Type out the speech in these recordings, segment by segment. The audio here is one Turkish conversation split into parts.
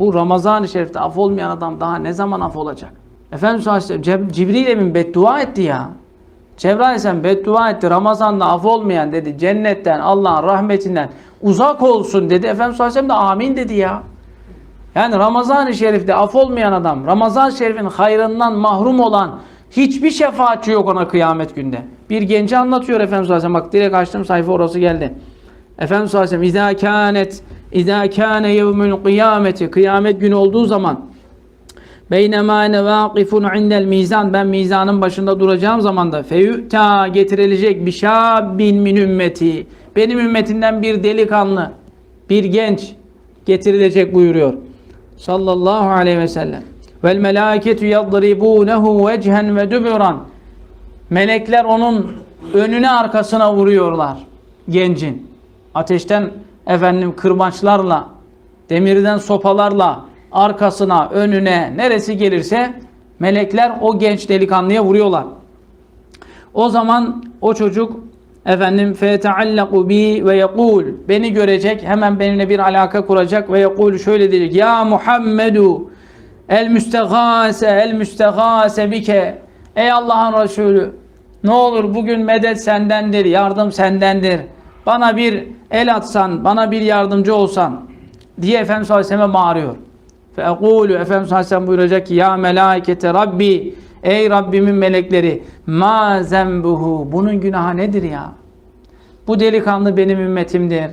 Bu Ramazan-ı Şerif'te af olmayan adam daha ne zaman af olacak? Efendimiz Aleyhisselam Cibril Emin beddua etti ya. Cebrail Aleyhisselam beddua etti. Ramazan'da af olmayan dedi. Cennetten, Allah'ın rahmetinden uzak olsun dedi. Efendimiz Aleyhisselam da amin dedi ya. Yani Ramazan-ı Şerif'te af olmayan adam, Ramazan-ı Şerif'in hayrından mahrum olan hiçbir şefaatçi yok ona kıyamet günde. Bir genci anlatıyor Efendimiz Aleyhisselam. Bak direkt açtım sayfa orası geldi. Efendimiz Aleyhisselam İzâ kânet İzâ kâne yevmül kıyameti Kıyamet günü olduğu zaman Beynema ene vâkifun indel mizan Ben mizanın başında duracağım zaman da Feyü'ta getirilecek bir şabbin min ümmeti Benim ümmetimden bir delikanlı Bir genç getirilecek buyuruyor. Sallallahu aleyhi ve sellem. Vel melâketu yadribûnehu vecehen ve dübüran Melekler onun önüne arkasına vuruyorlar gencin. Ateşten efendim kırbaçlarla, demirden sopalarla arkasına, önüne, neresi gelirse melekler o genç delikanlıya vuruyorlar. O zaman o çocuk efendim feteallaku bi ve yekul beni görecek hemen benimle bir alaka kuracak ve yekul şöyle diyecek ya Muhammedu el müstegase el müstegase bike ey Allah'ın Resulü ne olur bugün medet sendendir yardım sendendir bana bir el atsan bana bir yardımcı olsan diye Efendimiz Aleyhisselam'a bağırıyor. Feekulu Efendimiz Aleyhisselam buyuracak ki ya melaikete Rabbi ey Rabbimin melekleri ma zembuhu bunun günahı nedir ya? Bu delikanlı benim ümmetimdir.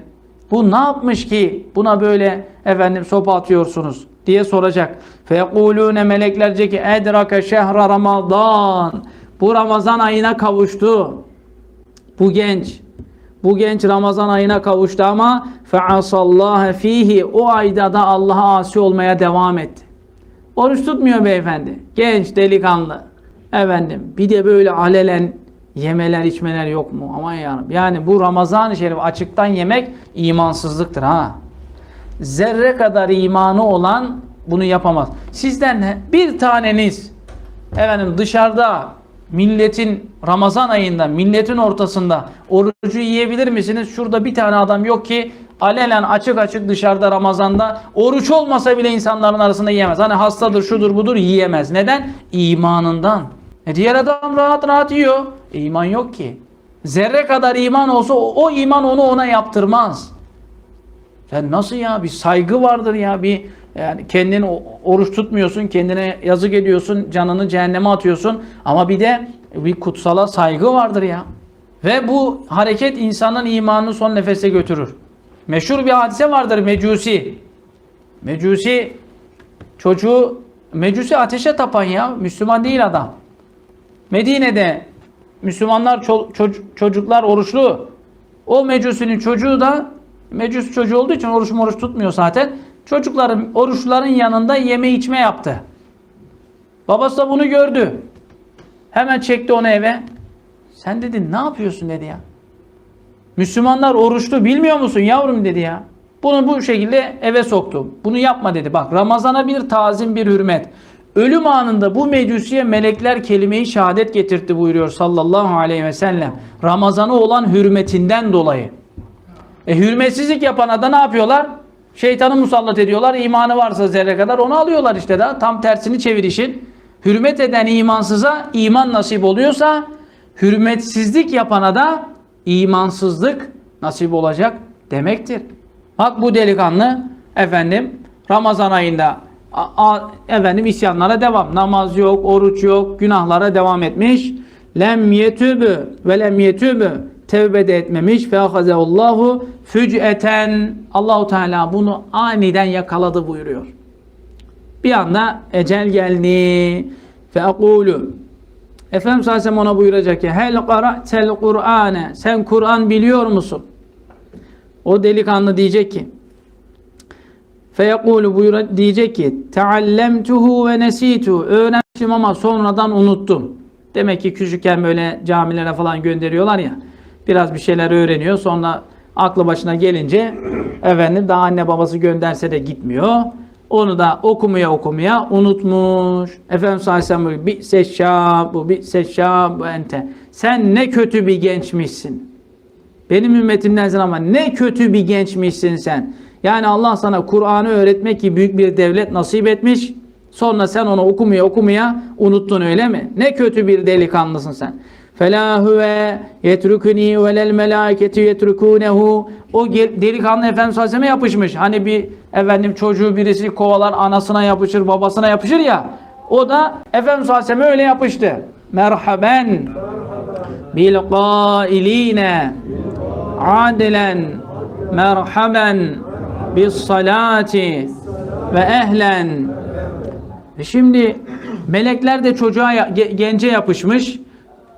Bu ne yapmış ki buna böyle efendim sopa atıyorsunuz diye soracak. Feyekulune meleklerce ki edrake şehra ramadan. Bu Ramazan ayına kavuştu. Bu genç. Bu genç Ramazan ayına kavuştu ama feasallaha fihi o ayda da Allah'a asi olmaya devam etti. Oruç tutmuyor beyefendi. Genç, delikanlı. Efendim bir de böyle alelen yemeler içmeler yok mu? Aman yarabbim. Yani bu Ramazan-ı Şerif açıktan yemek imansızlıktır ha. Zerre kadar imanı olan bunu yapamaz. Sizden bir taneniz efendim dışarıda milletin Ramazan ayında milletin ortasında orucu yiyebilir misiniz? Şurada bir tane adam yok ki alenen açık açık dışarıda Ramazan'da oruç olmasa bile insanların arasında yiyemez. Hani hastadır şudur budur yiyemez. Neden? İmanından. E diğer adam rahat rahat yiyor. E iman yok ki. Zerre kadar iman olsa o, o iman onu ona yaptırmaz. Sen nasıl ya? Bir saygı vardır ya. Bir yani kendin oruç tutmuyorsun, kendine yazık ediyorsun, canını cehenneme atıyorsun ama bir de bir kutsala saygı vardır ya. Ve bu hareket insanın imanını son nefese götürür. Meşhur bir hadise vardır Mecusi. Mecusi çocuğu Mecusi ateşe tapan ya. Müslüman değil adam. Medine'de Müslümanlar ço- çoc- çocuklar oruçlu. O Mecusi'nin çocuğu da Mecus çocuğu olduğu için oruç moruç tutmuyor zaten. Çocukların oruçların yanında yeme içme yaptı. Babası da bunu gördü. Hemen çekti onu eve. Sen dedi ne yapıyorsun dedi ya. Müslümanlar oruçlu bilmiyor musun yavrum dedi ya. Bunu bu şekilde eve soktu. Bunu yapma dedi. Bak Ramazan'a bir tazim bir hürmet. Ölüm anında bu mecusiye melekler kelimeyi şehadet getirtti buyuruyor sallallahu aleyhi ve sellem. Ramazan'a olan hürmetinden dolayı. E hürmetsizlik yapana da ne yapıyorlar? Şeytanı musallat ediyorlar. İmanı varsa zerre kadar onu alıyorlar işte da. Tam tersini çevir işin. Hürmet eden imansıza iman nasip oluyorsa hürmetsizlik yapana da imansızlık nasip olacak demektir. Bak bu delikanlı efendim Ramazan ayında a- a- efendim isyanlara devam. Namaz yok, oruç yok, günahlara devam etmiş. Lem yetübü ve lem yetübü tevbe de etmemiş. Fe ahazeullahu füc'eten Allahu Teala bunu aniden yakaladı buyuruyor. Bir anda ecel geldi. Fe akulu Efendimiz sallallahu aleyhi ve sellem ona buyuracak ki Hel qara'tel Kur'ane Sen Kur'an biliyor musun? O delikanlı diyecek ki Feyekulu buyur diyecek ki Teallemtuhu ve nesitu Öğrenmişim ama sonradan unuttum. Demek ki küçükken böyle camilere falan gönderiyorlar ya. Biraz bir şeyler öğreniyor. Sonra aklı başına gelince efendim daha anne babası gönderse de gitmiyor. Onu da okumaya okumaya unutmuş. Efendimiz sallallahu aleyhi ve sellem bir seşşabu, bir seşşabu ente. Sen ne kötü bir gençmişsin. Benim ümmetimdensin ama ne kötü bir gençmişsin sen. Yani Allah sana Kur'an'ı öğretmek gibi büyük bir devlet nasip etmiş. Sonra sen onu okumaya okumaya unuttun öyle mi? Ne kötü bir delikanlısın sen. Fela huve yetrukuni velel melâketu yetrukûnehu. O delikanlı Efendimiz Aleyhisselam'a yapışmış. Hani bir efendim çocuğu birisi kovalar anasına yapışır, babasına yapışır ya. O da Efendimiz Aleyhisselam'a öyle yapıştı. Merhaben bil qailine adilen merhaben bis salati ve ehlen. E şimdi melekler de çocuğa gence yapışmış.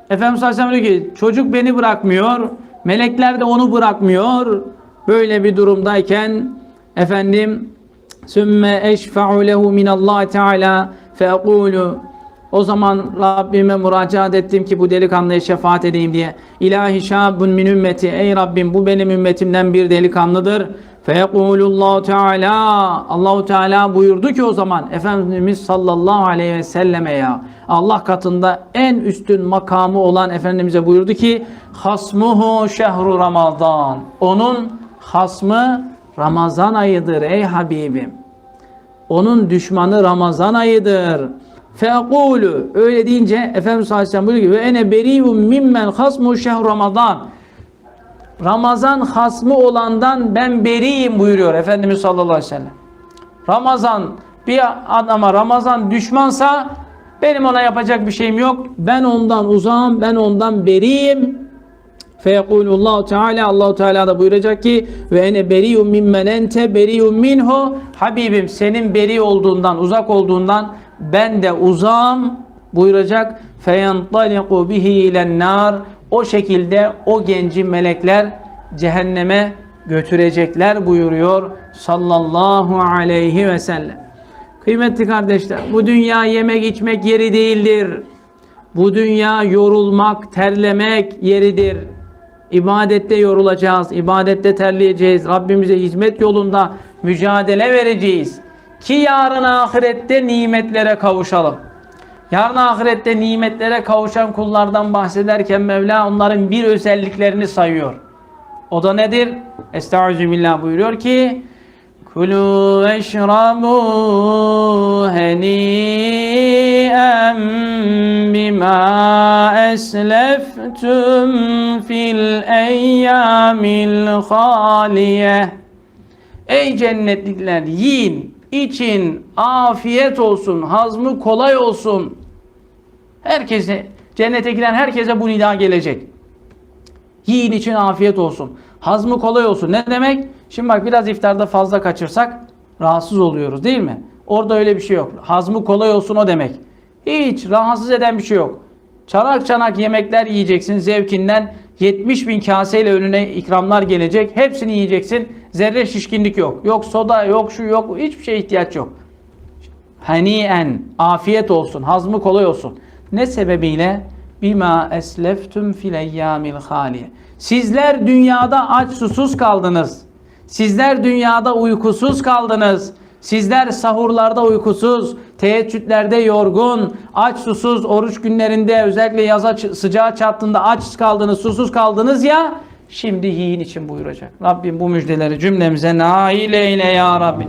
Efendimiz Aleyhisselam diyor ki çocuk beni bırakmıyor. Melekler de onu bırakmıyor. Böyle bir durumdayken efendim sümme eşfa'u lehu minallah teala feekulu o zaman Rabbime müracaat ettim ki bu delikanlıya şefaat edeyim diye. İlahi şabun min ümmeti. Ey Rabbim bu benim ümmetimden bir delikanlıdır. Feyekulullahu Teala Allahu Teala buyurdu ki o zaman Efendimiz sallallahu aleyhi ve selleme ya Allah katında en üstün makamı olan Efendimiz'e buyurdu ki hasmuhu şehru ramazan onun hasmı Ramazan ayıdır ey Habibim onun düşmanı Ramazan ayıdır. Fequlu öyle deyince Efendimiz Aleyhisselam buyuruyor ki ve ene beriyum mimmen hasmu şehr Ramazan. Ramazan hasmı olandan ben beriyim buyuruyor Efendimiz sallallahu aleyhi ve sellem. Ramazan bir adama Ramazan düşmansa benim ona yapacak bir şeyim yok. Ben ondan uzağım, ben ondan beriyim. Feyekulullahu Teala Allahu Teala da buyuracak ki ve ene beriyum mimmen ente beriyum minhu Habibim senin beri olduğundan uzak olduğundan ben de uzağım buyuracak feyentaliku bihi ilen nar o şekilde o genci melekler cehenneme götürecekler buyuruyor sallallahu aleyhi ve sellem. Kıymetli kardeşler bu dünya yemek içmek yeri değildir. Bu dünya yorulmak, terlemek yeridir. İbadette yorulacağız, ibadette terleyeceğiz. Rabbimize hizmet yolunda mücadele vereceğiz. Ki yarın ahirette nimetlere kavuşalım. Yarın ahirette nimetlere kavuşan kullardan bahsederken Mevla onların bir özelliklerini sayıyor. O da nedir? Estaizu billah buyuruyor ki Kulu veşrabu heni'en bima esleftum fil eyyamil haliye Ey cennetlikler yiyin, için, afiyet olsun, hazmı kolay olsun. Herkese, cennete giren herkese bu nida gelecek. Yiyin için afiyet olsun. Hazmı kolay olsun. Ne demek? Şimdi bak biraz iftarda fazla kaçırsak rahatsız oluyoruz değil mi? Orada öyle bir şey yok. Hazmı kolay olsun o demek. Hiç rahatsız eden bir şey yok. Çanak çanak yemekler yiyeceksin zevkinden. 70 bin kaseyle önüne ikramlar gelecek. Hepsini yiyeceksin. Zerre şişkinlik yok. Yok soda yok şu yok. Hiçbir şeye ihtiyaç yok. Haniyen afiyet olsun. Hazmı kolay olsun. Ne sebebiyle? Bima esleftum fil eyyamil haliye. Sizler dünyada aç susuz kaldınız. Sizler dünyada uykusuz kaldınız. Sizler sahurlarda uykusuz, teheccüdlerde yorgun, aç susuz, oruç günlerinde özellikle yaza sıcağı çattığında aç kaldınız, susuz kaldınız ya. Şimdi yiyin için buyuracak. Rabbim bu müjdeleri cümlemize nail eyle ya Rabbi.